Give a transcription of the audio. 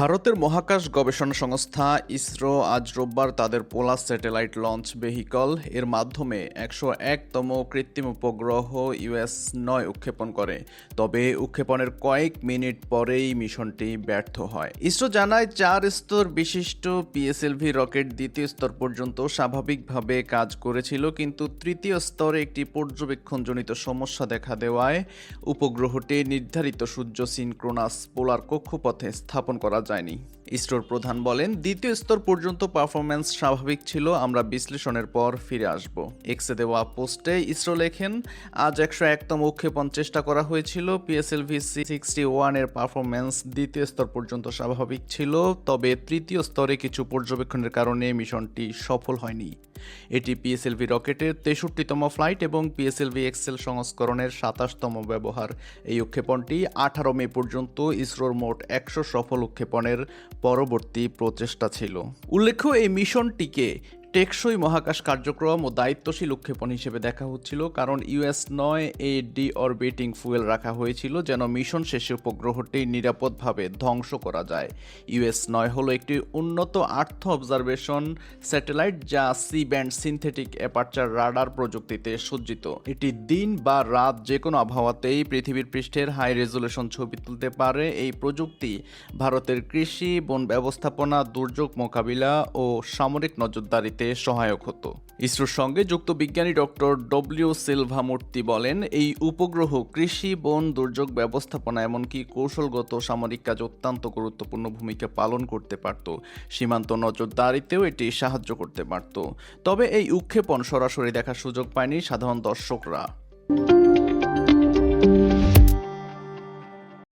ভারতের মহাকাশ গবেষণা সংস্থা ইসরো আজ রোববার তাদের পোলার স্যাটেলাইট লঞ্চ ভেহিকল। এর মাধ্যমে একশো একতম কৃত্রিম উপগ্রহ ইউএস নয় উৎক্ষেপণ করে। তবে উৎক্ষেপণের কয়েক মিনিট পরেই মিশনটি ব্যর্থ হয়। ইসরো জানায়, চার স্তর বিশিষ্ট পিএসএলভি রকেট দ্বিতীয় স্তর পর্যন্ত স্বাভাবিকভাবে কাজ করেছিল, কিন্তু তৃতীয় স্তরে একটি পর্যবেক্ষণজনিত সমস্যা দেখা দেওয়ায় উপগ্রহটি নির্ধারিত সূর্য সিনক্রোনাস পোলার কক্ষপথে স্থাপন করা 在你。ইসরোর প্রধান বলেন, দ্বিতীয় স্তর পর্যন্ত পারফরম্যান্স স্বাভাবিক ছিল, আমরা বিশ্লেষণের পর ফিরে আসব। এক্সে দেওয়া পোস্টে ইসরো লেখেন, আজ একশো একতম উৎক্ষেপণ চেষ্টা করা হয়েছিল পিএসএলভি সিক্সটি ওয়ানের পারফরম্যান্স দ্বিতীয় স্তর পর্যন্ত স্বাভাবিক ছিল, তবে তৃতীয় স্তরে কিছু পর্যবেক্ষণের কারণে মিশনটি সফল হয়নি। এটি পিএসএলভি রকেটের তেষট্টিতম ফ্লাইট এবং পিএসএলভি এক্সেল সংস্করণের সাতাশতম ব্যবহার। এই উৎক্ষেপণটি আঠারো মে পর্যন্ত ইসরোর মোট একশো সফল উৎক্ষেপণের পরবর্তী প্রচেষ্টা ছিল। উল্লেখ্য এই মিশনটিকে টেকসই মহাকাশ কার্যক্রম ও দায়িত্বশীল উৎক্ষেপণ হিসেবে দেখা হচ্ছিল, কারণ ইউএস নয় এ ডি অরবিটিং ফুয়েল রাখা হয়েছিল যেন মিশন শেষে উপগ্রহটি নিরাপদভাবে ধ্বংস করা যায়। ইউএস নয় হলো একটি উন্নত আর্থ অবজারভেশন স্যাটেলাইট যা C band synthetic aperture radar প্রযুক্তিতে সজ্জিত। এটি দিন বা রাত যে কোনো আবহাওয়াতেই পৃথিবীর পৃষ্ঠের হাই রেজুলেশন ছবি তুলতে পারে। এই প্রযুক্তি ভারতের কৃষি, বন ব্যবস্থাপনা, দুর্যোগ মোকাবিলা ও সামরিক নজরদারিতে সহায়ক হতো। ইসরোর সঙ্গে যুক্ত বিজ্ঞানী ডক্টর ডব্লিউ সিলভা মূর্তি বলেন, এই উপগ্রহ কৃষি, বন, দুর্যোগ ব্যবস্থাপনা, এমনকি কৌশলগত সামরিক কাজ অত্যন্ত গুরুত্বপূর্ণ ভূমিকা পালন করতে পারত। সীমান্ত নজরদারিতেও এটি সাহায্য করতে পারত। তবে এই উৎক্ষেপণ সরাসরি দেখার সুযোগ পায়নি সাধারণ দর্শকরা।